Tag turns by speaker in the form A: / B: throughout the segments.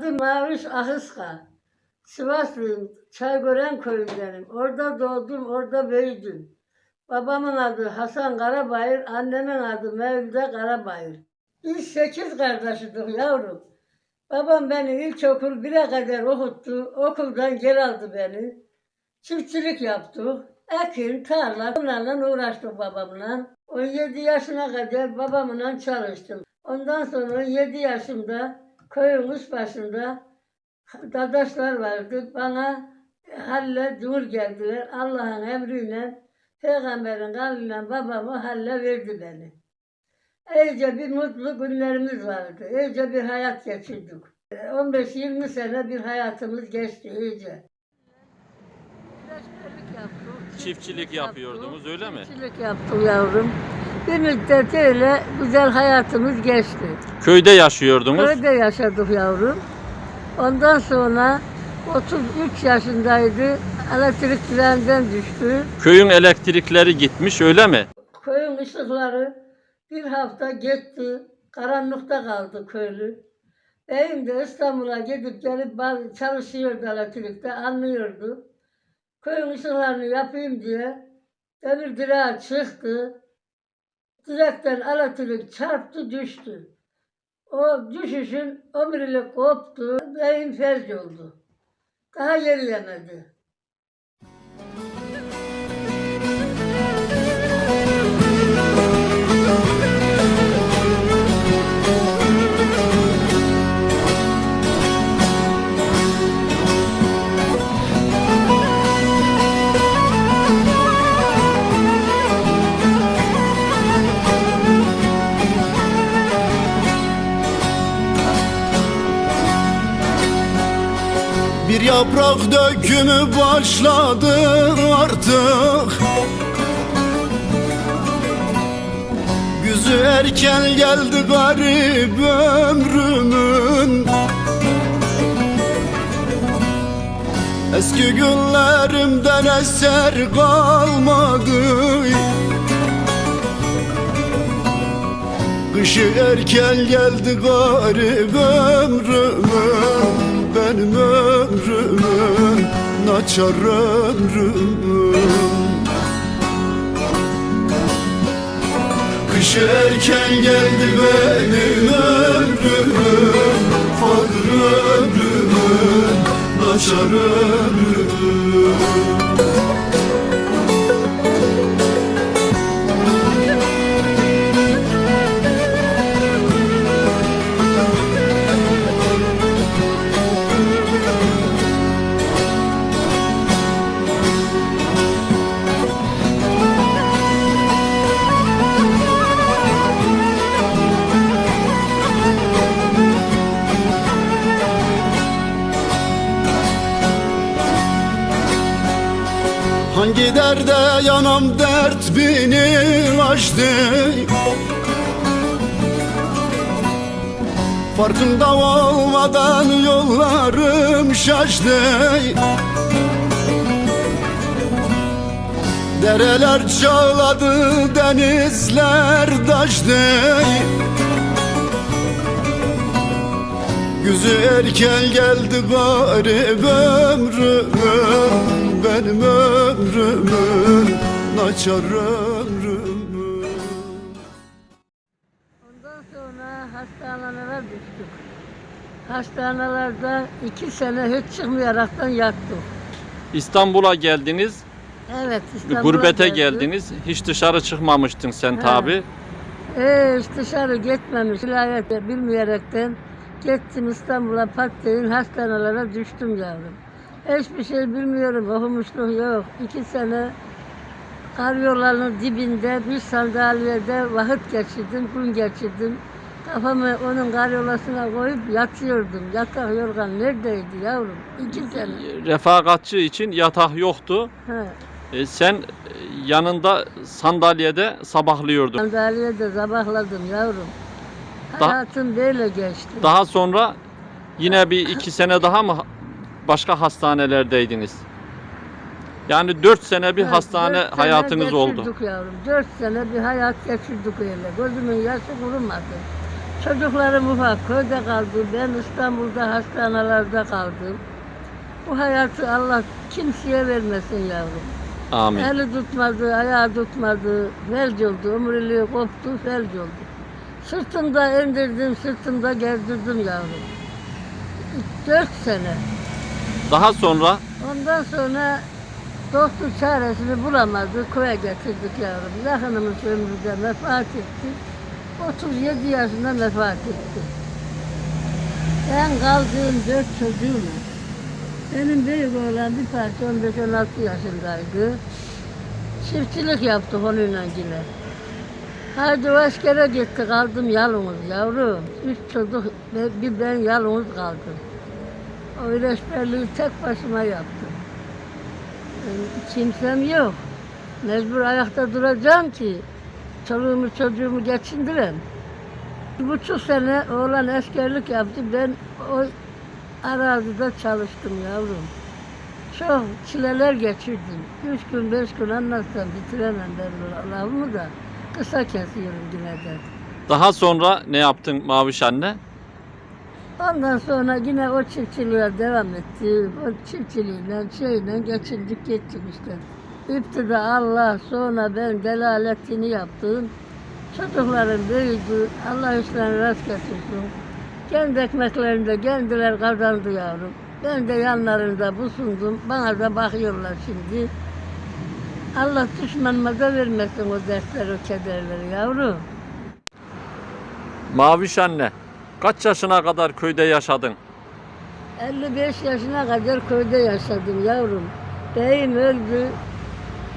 A: Adım Maviş Ahıska. Sivaslıyım. Çaygören köyündenim. Orada doğdum, orada büyüdüm. Babamın adı Hasan Karabayır, annemin adı Mevlüde Karabayır. Biz sekiz kardeşidik yavrum. Babam beni ilkokul bire kadar okuttu. Okuldan geri aldı beni. Çiftçilik yaptık. Ekin, tarla, bunlarla uğraştık babamla. 17 yaşına kadar babamla çalıştım. Ondan sonra 7 yaşımda köyün üst başında dadaşlar vardı. Bana halle dur geldiler. Allah'ın emriyle, peygamberin kavliyle babamı halle verdi beni. İyice bir mutlu günlerimiz vardı. İyice bir hayat geçirdik. 15-20 sene bir hayatımız geçti iyice.
B: Çiftçilik yapıyordunuz öyle mi?
A: Çiftçilik yaptık yavrum. Bir müddet öyle güzel hayatımız geçti.
B: Köyde yaşıyordunuz.
A: Köyde yaşadık yavrum. Ondan sonra 33 yaşındaydı. Elektrik direğinden düştü.
B: Köyün elektrikleri gitmiş öyle mi?
A: Köyün ışıkları bir hafta gitti. Karanlıkta kaldı köylü. Beyim de İstanbul'a gidip gelip çalışıyordu elektrikte, anlıyordu. Köyün ışıklarını yapayım diye demir direğe çıktı. Direkten elektrik çarptı düştü. O düşüşün omurilik koptu, beyin felç oldu. Daha yürüyemedi.
C: Yaprak dökümü başladı artık. Güzü erken geldi garip ömrümün. Eski günlerimden eser kalmadı. Kışı erken geldi garip ömrümün. Benim ömrümün Naçar ömrümün Kışı erken geldi benim ömrümün Fadır ömrümün Naçar ömrümün Hangi derde yanam dert beni açtı Farkında olmadan yollarım şaştı. Dereler çağladı, denizler taştı Güzü erken geldi garip ömrümün Benim ömrümün Naçar ömrümün
A: Ondan sonra hastanelere düştük. Hastanelerde iki sene hiç çıkmayaraktan yattık.
B: İstanbul'a geldiniz,
A: Evet İstanbul'a
B: gurbete
A: geldik.
B: geldiniz. Hiç dışarı çıkmamıştın sen
A: He.
B: tabi.
A: Ee, hiç dışarı gitmemiş. Vilayete bilmeyerekten gittim İstanbul'a patlayın hastanelere düştüm yavrum. Hiçbir şey bilmiyorum, okumuşluk yok. İki sene karyolanın dibinde bir sandalyede vakit geçirdim, gün geçirdim. Kafamı onun karyolasına koyup yatıyordum. Yatak yorgan neredeydi yavrum? İki sene.
B: Refakatçi için yatak yoktu.
A: He.
B: E, sen yanında sandalyede sabahlıyordun.
A: Sandalyede sabahladım yavrum. Hayatım böyle geçti.
B: Daha sonra yine bir iki sene daha mı başka hastanelerdeydiniz? Yani dört sene bir
A: Evet,
B: hastane
A: dört sene
B: hayatınız oldu.
A: geçirdik yavrum. Dört sene bir hayat geçirdik öyle. Gözümün yaşı kurumadı. Çocuklarım ufak köyde kaldı. Ben İstanbul'da hastanelerde kaldım. Bu hayatı Allah kimseye vermesin yavrum.
B: Amin.
A: Eli tutmadı, ayağı tutmadı. Felç oldu, omuriliği koptu, felç oldu. Sırtımda indirdim, sırtımda gezdirdim yavrum. Dört sene.
B: Daha sonra
A: Ondan sonra doktor çaresini bulamadı. Köye getirdik yavrum. Yakınımız ömrüde vefat etti. 37 yaşında vefat etti. Ben kaldığım dört çocuğum. Benim büyük oğlan bir parça 15-16 yaşındaydı. Çiftçilik yaptık onunla yine. Haydi o askere gitti kaldım yalnız yavrum. Üç çocuk ve bir ben yalnız kaldım. O ilaçberliği tek başıma yaptım. Kimsem yok. Mecbur ayakta duracağım ki çoluğumu çocuğumu geçindirem. Bir buçuk sene oğlan askerlik yaptı. Ben o arazide çalıştım yavrum. Çok çileler geçirdim. Üç gün, beş gün anlatsam bitiremem ben lafımı da. Kısa kesiyorum yine de.
B: daha sonra ne yaptın Maviş anne?
A: Ondan sonra yine o çiftçiliğe devam etti. O çiftçiliğiyle şeyle geçindik gittik işte. İptida Allah sonra ben delaletini yaptım. Çocuklarım büyüdü. Allah işlerini rast getirsin. Kendi ekmeklerini de kendiler kazandı yavrum. Ben de yanlarında busundum. Bana da bakıyorlar şimdi. Allah düşmanıma da vermesin o dertleri, o kederleri yavrum.
B: Maviş anne kaç yaşına kadar köyde yaşadın?
A: 55 yaşına kadar köyde yaşadım yavrum. Beyim öldü.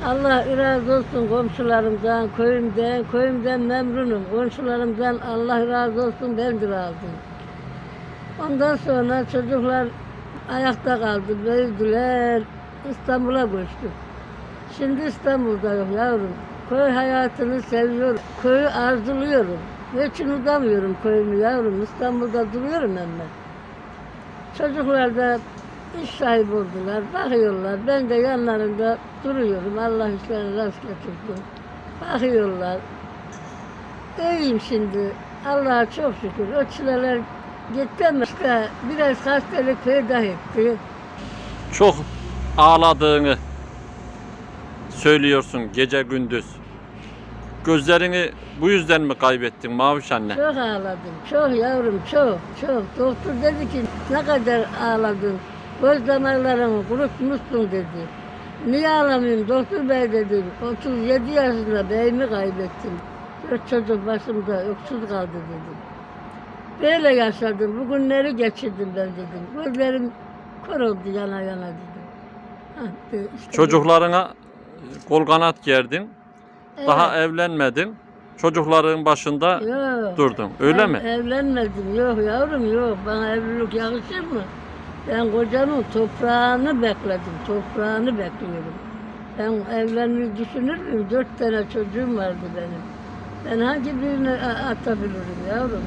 A: Allah razı olsun komşularımdan, köyümden, köyümden memnunum. Komşularımdan Allah razı olsun, ben de razıyım. Ondan sonra çocuklar ayakta kaldı, büyüdüler. İstanbul'a göçtük. Şimdi İstanbul'da yok yavrum. Köy hayatını seviyorum. Köyü arzuluyorum. Hiç unutamıyorum köyümü yavrum. İstanbul'da duruyorum ama. Çocuklar da iş sahibi oldular, bakıyorlar. Ben de yanlarında duruyorum. Allah işlerini rast getirsin. Bakıyorlar. İyiyim şimdi. Allah'a çok şükür. O çileler gitti ama işte biraz hastalık peydah etti.
B: Çok ağladığını söylüyorsun gece gündüz. Gözlerini bu yüzden mi kaybettin Maviş anne?
A: Çok ağladım. Çok yavrum çok çok. Doktor dedi ki ne kadar ağladın. Göz damarlarını kurutmuşsun dedi. Niye ağlamıyorum doktor bey dedim. 37 yaşında beyimi kaybettim. Dört çocuk başımda öksüz kaldı dedim. Böyle yaşadım. Bu günleri geçirdim ben dedim. Gözlerim kör oldu yana yana dedim. Hah, de- işte
B: Çocuklarına kol kanat gerdin.
A: Evet.
B: Daha evlenmedin. Çocukların başında
A: Yok.
B: durdun. Öyle
A: Ben
B: mi?
A: Evlenmedim. Yok yavrum yok. Bana evlilik yakışır mı? Ben kocamın toprağını bekledim. Toprağını bekliyorum. Ben evlenmeyi düşünür müyüm? Dört tane çocuğum vardı benim. Ben hangi birini atabilirim yavrum?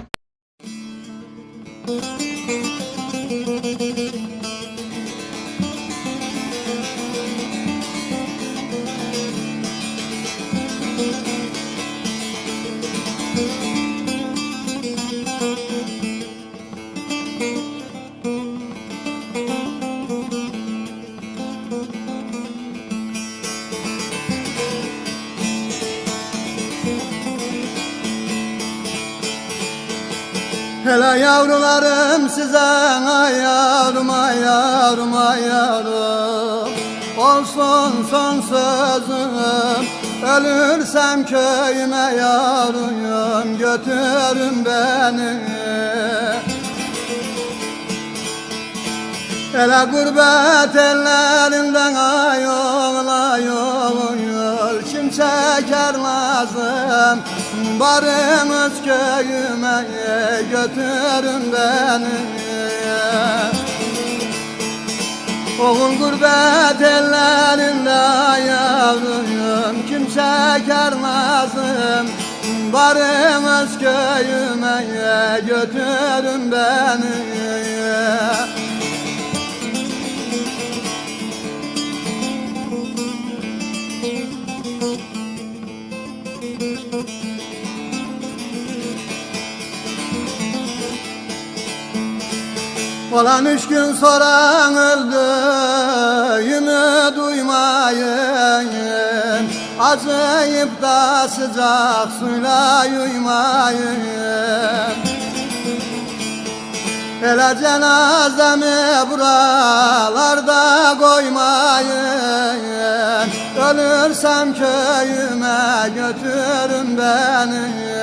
D: Hele yavrularım size ay yavrum ay yavrum ay yavrum Olsun son sözüm Ölürsem köyüme yavrum Götürün beni Hele gurbet ellerinden ay oğul ay oğul Kim şeker lazım Barınız köyüme götürün beni. Oğul gurbet ellerinde yavrum Kim şeker lazım Barınız köyüme götürün beni Olan üç gün sonra öldüğümü duymayın. Acıyıp da sıcak suyla yuymayın Hele cenazemi buralarda koymayın. Ölürsem köyüme götürün beni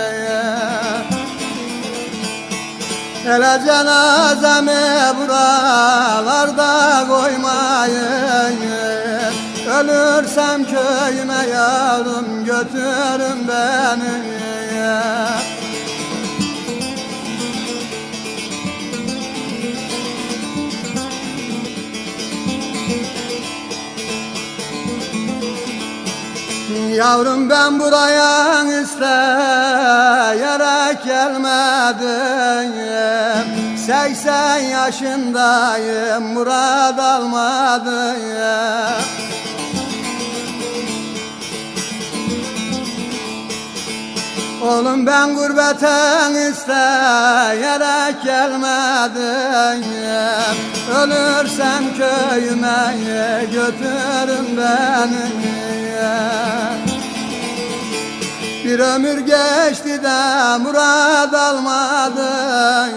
D: Hele cenazemi buralarda koymayın Ölürsem köyüme yavrum götürün beni Yavrum ben buraya isteyerek gelmedim 80 yaşındayım murad almadım Oğlum ben gurbeten isteyerek gelmedim Ölürsem köyüme götürün beni Bir ömür geçti de murad almadım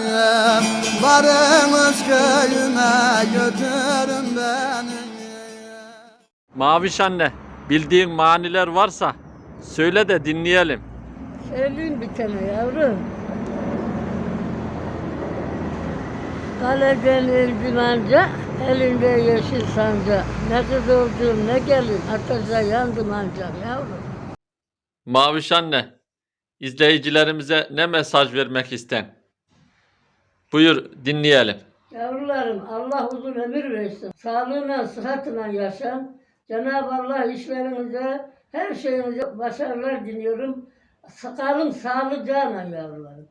D: Varınız köyüme götürün beni
B: Maviş anne, bildiğin maniler varsa söyle de dinleyelim.
A: Söyleyeyim bir tane yavrum. Kaleden elbin ancak, elinde yeşil sancak. Ne kız oldum ne gelin, ateşe yandım ancak yavrum.
B: Maviş anne, izleyicilerimize ne mesaj vermek isten? Buyur dinleyelim.
A: Yavrularım Allah uzun ömür versin. Sağlığına, sıhhatına yaşam. Cenab-ı Allah işlerinize, her şeyinize başarılar diliyorum. Sakalım sağlıcağına yavrularım.